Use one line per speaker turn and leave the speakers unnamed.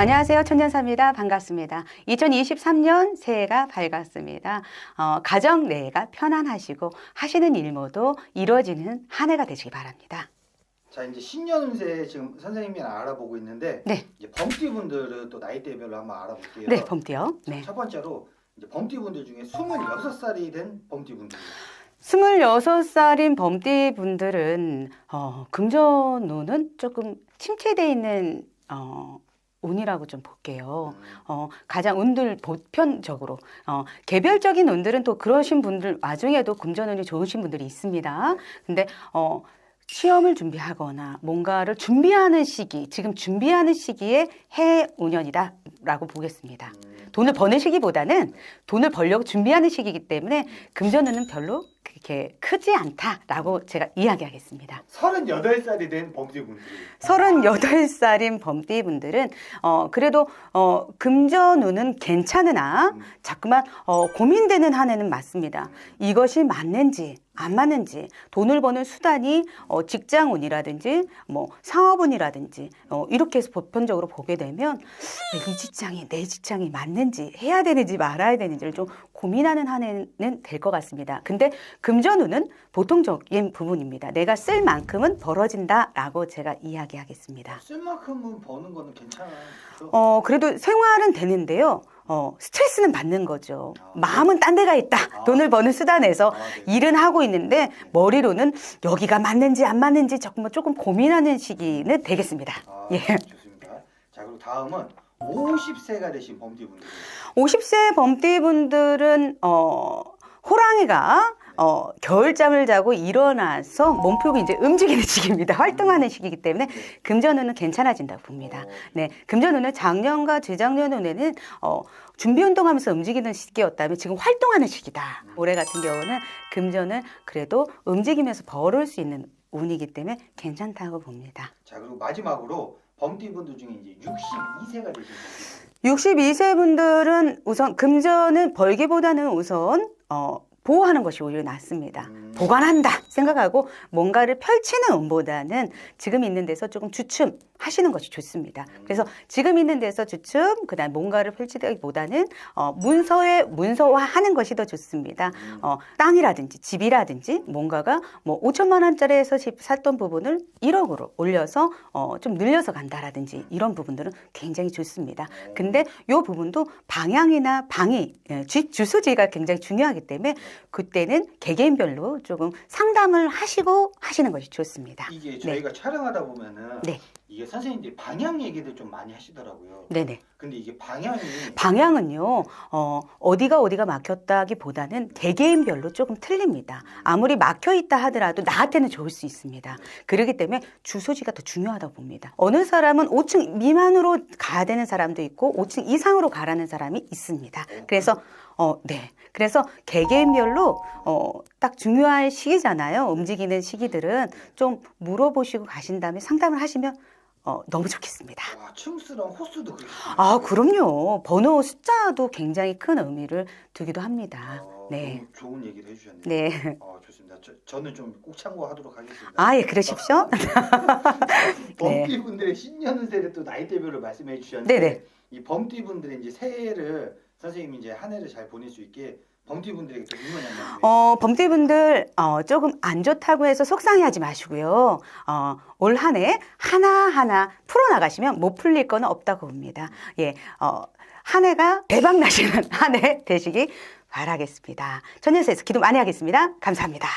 안녕하세요. 천년사입니다. 반갑습니다. 2023년 새해가 밝았습니다. 어, 가정 내가 편안하시고 하시는 일 모두 이루어지는 한 해가 되시기 바랍니다.
자 이제 신년 운세 지금 선생님이랑 알아보고 있는데
네.
이제 범띠 분들은 또 나이대별로 한번 알아볼게요.
네, 범띠요.
자,
네.
첫 번째로 이제 범띠 분들 중에 26살이 된 범띠 분들.
26살인 범띠 분들은 어, 금전운은 조금 침체되어 있는 어, 운이라고 좀 볼게요. 어, 가장 운들 보편적으로 어, 개별적인 운들은 또 그러신 분들 와중에도 금전운이 좋으신 분들이 있습니다. 근데 어, 시험을 준비하거나 뭔가를 준비하는 시기, 지금 준비하는 시기에 해 운연이다라고 보겠습니다.
음,
돈을 버는 시기보다는 돈을 벌려고 준비하는 시기이기 때문에 금전운은 별로 그렇게 크지 않다라고 제가 이야기하겠습니다.
38살이 된 범띠 분들.
38살인 범띠 분들은 어 그래도 어 금전운은 괜찮으나
음.
자꾸만 어 고민되는 한 해는 맞습니다. 이것이 맞는지 안 맞는지 돈을 버는 수단이 어 직장운이라든지 뭐 사업운이라든지 어 이렇게 해서 보편적으로 보게 되면 이 직장이 내 직장이 맞는지 해야 되는지 말아야 되는지를 좀 고민하는 한 해는 될 것 같습니다. 근데 금전운은 보통적인 부분입니다. 내가 쓸 만큼은 벌어진다라고 제가 이야기하겠습니다.
쓸 만큼은 버는 거는 괜찮아요. 그죠?
어, 그래도 생활은 되는데요. 어, 스트레스는 받는 거죠. 마음은 딴 데가 있다.
아.
돈을 버는 수단에서
아, 네.
일은 하고 있는데 머리로는 여기가 맞는지 안 맞는지 조금 조금 고민하는 시기는 되겠습니다.
아,
예.
좋습니다. 자 그리고 다음은 50세가 되신 범띠 분들.
50세 범띠 분들은 어 호랑이가 어 겨울잠을 자고 일어나서 몸 풀고 이제 움직이는 시기입니다. 활동하는 시기이기 때문에 금전운은 괜찮아진다고 봅니다.
어,
네, 금전운은 작년과 재작년 운에는 어, 준비 운동하면서 움직이는 시기였다면 지금 활동하는 시기다. 올해 같은 경우는 금전은 그래도 움직이면서 벌을 수 있는 운이기 때문에 괜찮다고 봅니다.
자 그리고 마지막으로 범띠 분들 중에 이제 62세가 되신 분들.
62세 분들은 우선 금전은 벌기보다는 우선 어, 보호하는 것이 오히려 낫습니다.
음.
보관한다 생각하고 뭔가를 펼치는 운보다는 지금 있는 데서 조금 주춤 하시는 것이 좋습니다. 그래서 지금 있는 데서 주춤, 그다음 뭔가를 펼치기보다는 어, 문서에 문서화하는 것이 더 좋습니다.
음.
어, 땅이라든지 집이라든지 뭔가가 뭐 5천만 원짜리에서 집 샀던 부분을 1억으로 올려서 어, 좀 늘려서 간다라든지 이런 부분들은 굉장히 좋습니다. 근데 이 부분도 방향이나 방이 예, 주, 주소지가 굉장히 중요하기 때문에 그때는 개개인별로 조금 상담을 하시고 하시는 것이 좋습니다.
이게 저희가 촬영하다 보면은
네.
이게 선생님들이 방향 얘기들 좀 많이 하시더라고요.
네네.
근데 이게 방향이
방향은요, 어, 어디가 어디가 막혔다기보다는 개개인별로 조금 틀립니다. 아무리 막혀 있다 하더라도 나한테는 좋을 수 있습니다. 그렇기 때문에 주소지가 더 중요하다고 봅니다. 어느 사람은 5층 미만으로 가야 되는 사람도 있고 5층 이상으로 가라는 사람이 있습니다. 그래서 어, 네. 그래서 개개인별로 어, 딱 중요한 시기잖아요. 움직이는 시기들은 좀 물어보시고 가신 다음에 상담을 하시면 어, 너무 좋겠습니다.
와, 층수랑 호수도 그렇게
아, 그럼요. 번호 숫자도 굉장히 큰 의미를 두기도 합니다.
어,
네.
너무 좋은 얘기를 해주셨네요.
네.
어, 좋습니다. 저, 저는 좀 꼭 참고하도록 하겠습니다.
아, 예, 그러십시오. 네.
범띠 분들의 신년 운세를 또 나이대별로 말씀해 주셨는데
네네.
이 범띠 분들의 이제 새해를 선생님이 이제 한 해를 잘 보낼 수 있게 범띠 분들에게 또 응원의 한 말씀.
어, 범띠분들, 어, 조금 안 좋다고 해서 속상해 하지 마시고요. 어, 올 한 해 하나하나 풀어나가시면 못 풀릴 거는 없다고 봅니다. 예, 어, 한 해가 대박 나시는 한 해 되시기 바라겠습니다. 천년세에서 기도 많이 하겠습니다. 감사합니다.